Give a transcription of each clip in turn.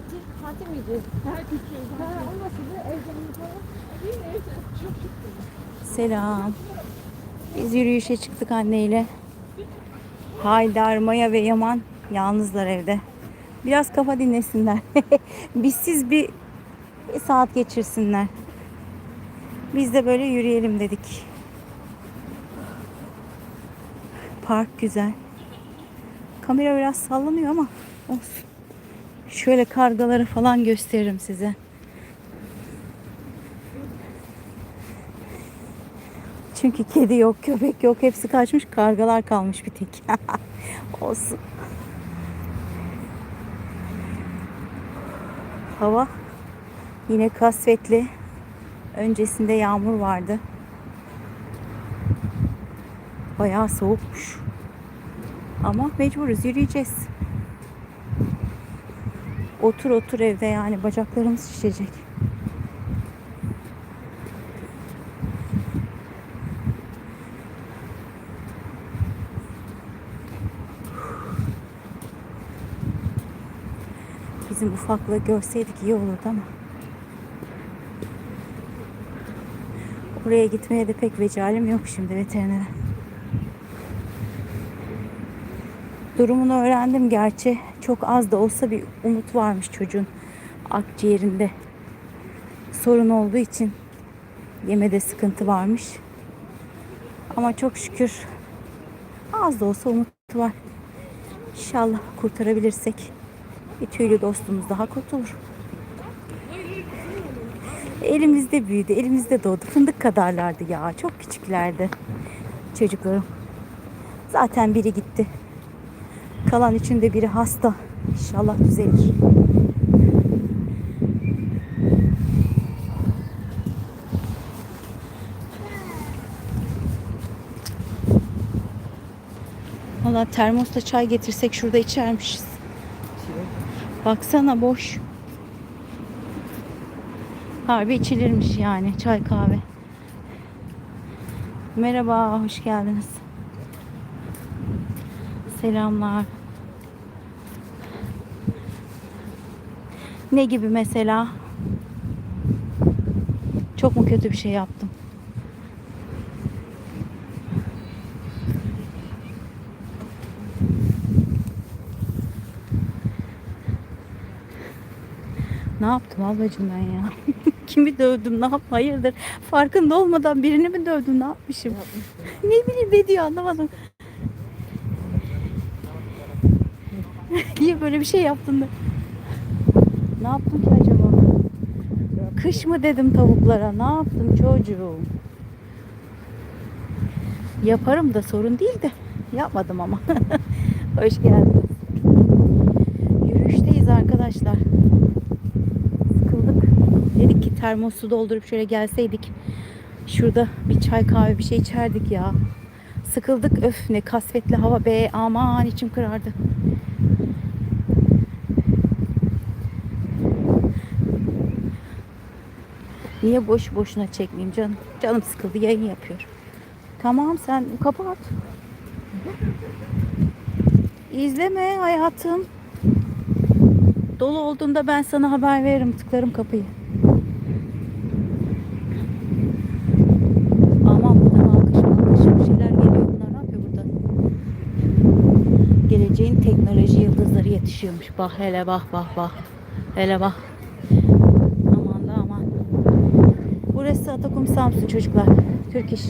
tatil, tatil miydi? Ha, olmasın da evden falan. Selam. Biz yürüyüşe çıktık anneyle. Haydar, Maya ve Yaman yalnızlar evde. Biraz kafa dinlesinler. Bizsiz bir bir saat geçirsinler. Biz de böyle yürüyelim dedik. Park güzel. Kamera biraz sallanıyor ama olsun. Şöyle kargaları falan gösteririm size. Çünkü kedi yok, köpek yok. Hepsi kaçmış. Kargalar kalmış bir tek. Olsun. Hava yine kasvetli. Öncesinde yağmur vardı. Bayağı soğukmuş. Ama mecburuz yürüyeceğiz. Otur otur evde yani bacaklarımız şişecek. Bizim ufaklığı görseydik iyi olurdu ama. Oraya gitmeye de pek vecalim yok şimdi veterinere. Durumunu öğrendim gerçi. Çok az da olsa bir umut varmış çocuğun akciğerinde. Sorun olduğu için yemede sıkıntı varmış. Ama çok şükür az da olsa umut var. İnşallah kurtarabilirsek bir tüylü dostumuz daha kurtulur. Elimizde büyüdü, elimizde doğdu. Fındık kadarlardı ya. Çok küçüklerdi çocuklarım. Zaten biri gitti. Kalan içinde biri hasta. İnşallah düzelir. Valla termosta çay getirsek şurada içermişiz. Baksana boş. Harbi içilirmiş yani çay kahve. Merhaba, hoş geldiniz. Selamlar. Ne gibi mesela? Çok mu kötü bir şey yaptım? Ne yaptım ablacığım ben ya? Kimi dövdüm? Ne yap? Hayırdır? Farkında olmadan birini mi dövdüm? Ne yapmışım? ne bileyim ne diyor anlamadım. Böyle bir şey yaptın da? Ne yaptım ki acaba? Kış mı dedim tavuklara? Ne yaptım çocuğum? Yaparım da sorun değil de yapmadım ama. Hoş geldiniz. Yürüyüşteyiz arkadaşlar. Sıkıldık. Dedik ki termosu doldurup şöyle gelseydik. Şurada bir çay kahve bir şey içerdik ya. Sıkıldık öf ne kasvetli hava be aman içim kırardı. Niye boş boşuna çekmeyeyim canım? Canım sıkıldı yayın yapıyor. Tamam sen kapat. İzleme hayatım. Dolu olduğunda ben sana haber veririm. Tıklarım kapıyı. Aman buradan alkış alkış bir şeyler geliyor. Bunlar ne yapıyor burada? Geleceğin teknoloji yıldızları yetişiyormuş. Bak hele bak bak bak. Hele bak. Aman da aman. Burası Atakum Samsun çocuklar. Türk iş.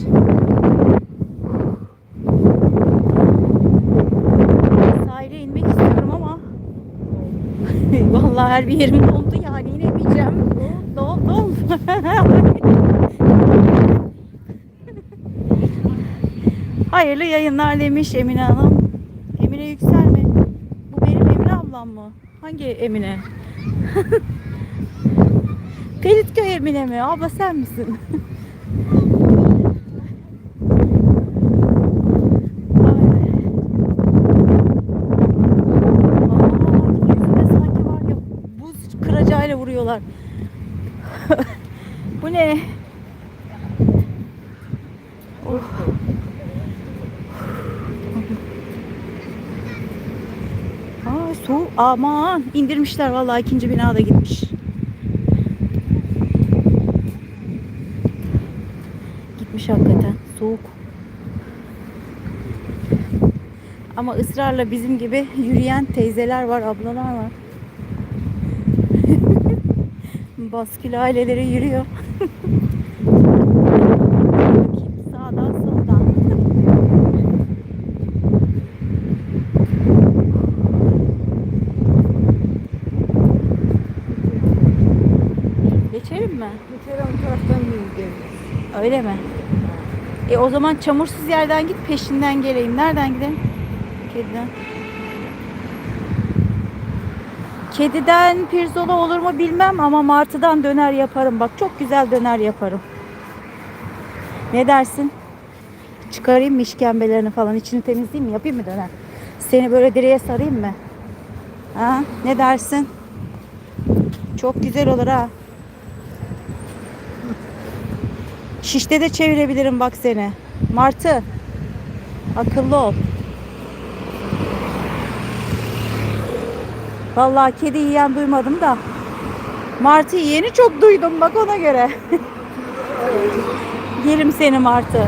Sahile inmek istiyorum ama vallahi her bir yerim dondu yani inemeyeceğim. Don don. Hayırlı yayınlar demiş Emine Hanım. Emine yükselme. Bu benim Emine ablam mı? Hangi Emine? Pelitköy Emine mi? Abla sen misin? Vuruyorlar. Bu ne? Oh. Aa, soğuk. Aman indirmişler vallahi ikinci bina da gitmiş. Gitmiş hakikaten. Soğuk. Ama ısrarla bizim gibi yürüyen teyzeler var, ablalar var. Baskül aileleri yürüyor. Sağdan soldan. Geçelim mi? Bir o taraftan yürüdüm. Öyle mi? O zaman çamursuz yerden git peşinden geleyim. Nereden gidelim? Kediden. Kediden pirzola olur mu bilmem ama martıdan döner yaparım. Bak çok güzel döner yaparım. Ne dersin? Çıkarayım mı işkembelerini falan içini temizleyeyim mi? Yapayım mı döner? Seni böyle direğe sarayım mı? Ha? Ne dersin? Çok güzel olur ha. Şişte de çevirebilirim bak seni. Martı. Akıllı ol. Vallahi kedi yiyen duymadım da. Martı yiyeni çok duydum bak ona göre. Yerim seni Martı.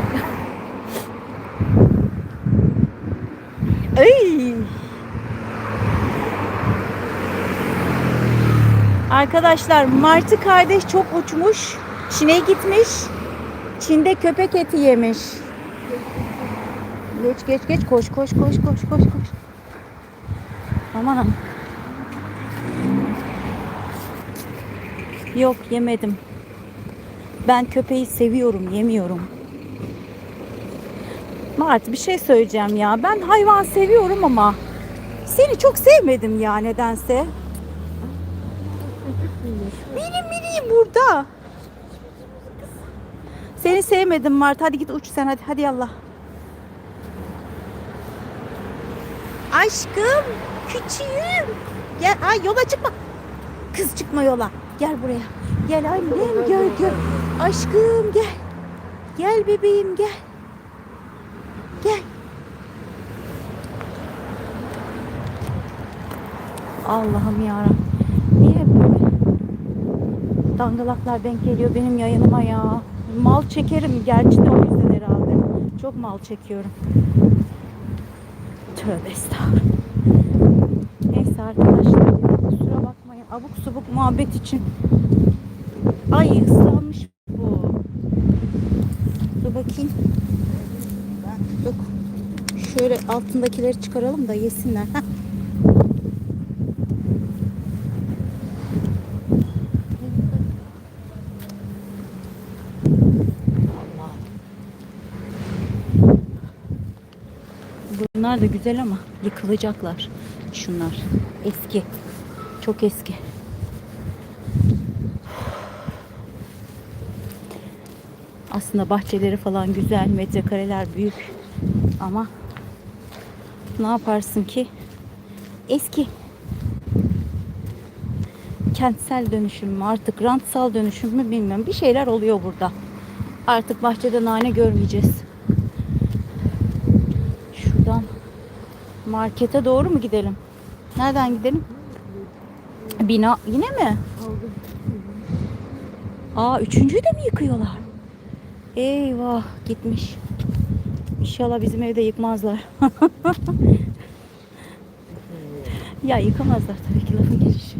Ay. Arkadaşlar Martı kardeş çok uçmuş. Çin'e gitmiş. Çin'de köpek eti yemiş. Geç geç geç koş koş koş koş koş koş. Aman aman. Yok yemedim. Ben köpeği seviyorum, yemiyorum. Mart bir şey söyleyeceğim ya. Ben hayvan seviyorum ama seni çok sevmedim ya nedense. Benim miniğim burada. Seni sevmedim Mart. Hadi git uç sen hadi. Hadi yallah. Aşkım. Küçüğüm. Gel. Ay yola çıkma. Kız çıkma yola. Gel buraya. Gel annem gel gel. Aşkım gel. Gel bebeğim gel. Gel. Allah'ım yarabbim. Niye böyle dangalaklar denk geliyor benim yayınıma ya? Mal çekerim gerçi de o yüzden herhalde. Çok mal çekiyorum. Tövbe estağfurullah. Neyse arkadaşlar kusura bakmayın. Abuk subuk muhabbet için. Ay ıslanmış bu. Dur bakayım. Yok. Şöyle altındakileri çıkaralım da yesinler. Heh. Bunlar da güzel ama yıkılacaklar. Şunlar eski. Çok eski. Aslında bahçeleri falan güzel, metrekareler büyük. Ama ne yaparsın ki? Eski. Kentsel dönüşüm mü artık rantsal dönüşüm mü bilmiyorum. Bir şeyler oluyor burada. Artık bahçede nane görmeyeceğiz. Markete doğru mu gidelim? Nereden gidelim? Bina yine mi? Aa üçüncüyü de mi yıkıyorlar? Eyvah gitmiş. İnşallah bizim evde yıkmazlar. ya yıkamazlar tabii ki lafın gelişi.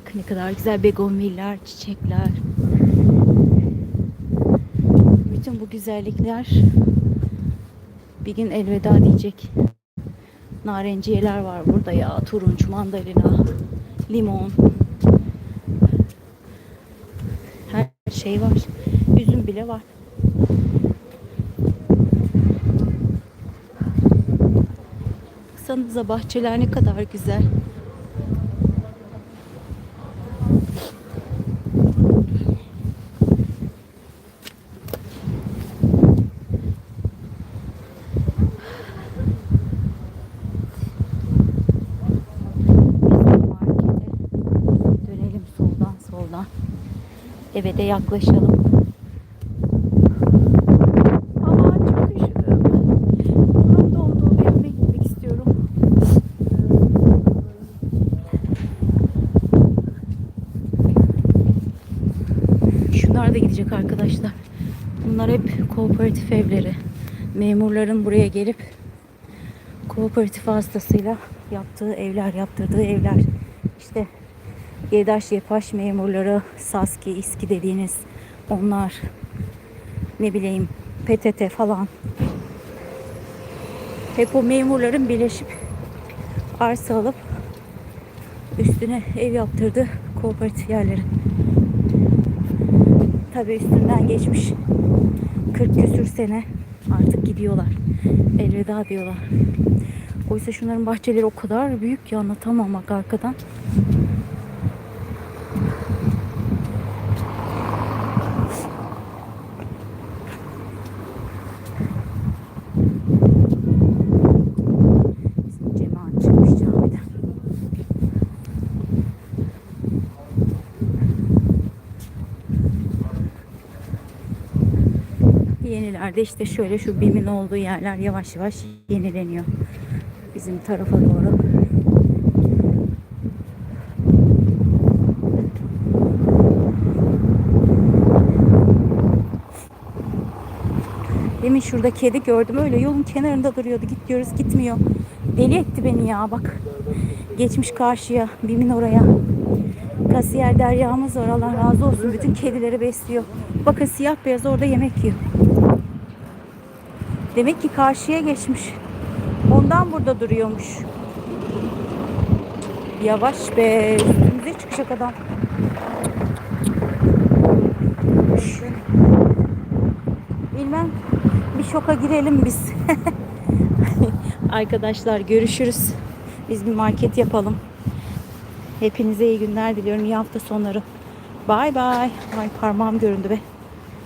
Bakın ne kadar güzel begonviller, çiçekler. Bütün bu güzellikler bir gün elveda diyecek. Narenciyeler var burada ya. Turunç, mandalina, limon. Her şey var. Üzüm bile var. Baksanıza bahçeler ne kadar güzel. eve de yaklaşalım. Ama çok üşüdüm. Tam doğduğum evime gitmek istiyorum. Şunlar da gidecek arkadaşlar. Bunlar hep kooperatif evleri. Memurların buraya gelip kooperatif hastasıyla yaptığı evler, yaptırdığı evler. İşte YDAŞ, YEPAŞ memurları, SASKİ, İSKİ dediğiniz onlar. Ne bileyim PTT falan. Hep o memurların birleşip arsa alıp üstüne ev yaptırdı kooperatif yerleri. Tabii üstünden geçmiş 40 küsür sene artık gidiyorlar. Elveda diyorlar. Oysa şunların bahçeleri o kadar büyük ki anlatamam bak arkadan. Yenilerde işte şöyle şu BİM'in olduğu yerler yavaş yavaş yenileniyor. Bizim tarafa doğru. Demin şurada kedi gördüm öyle yolun kenarında duruyordu. Git diyoruz gitmiyor. Deli etti beni ya bak. Geçmiş karşıya BİM'in oraya. Kasiyer Derya'mız var Allah razı olsun. Bütün kedileri besliyor. Bakın siyah beyaz orada yemek yiyor. Demek ki karşıya geçmiş. Ondan burada duruyormuş. Yavaş be. Üstümüze çıkacak adam. Bilmem. Bir şoka girelim biz. Arkadaşlar görüşürüz. Biz bir market yapalım. Hepinize iyi günler diliyorum. İyi hafta sonları. Bay bay. Ay parmağım göründü be.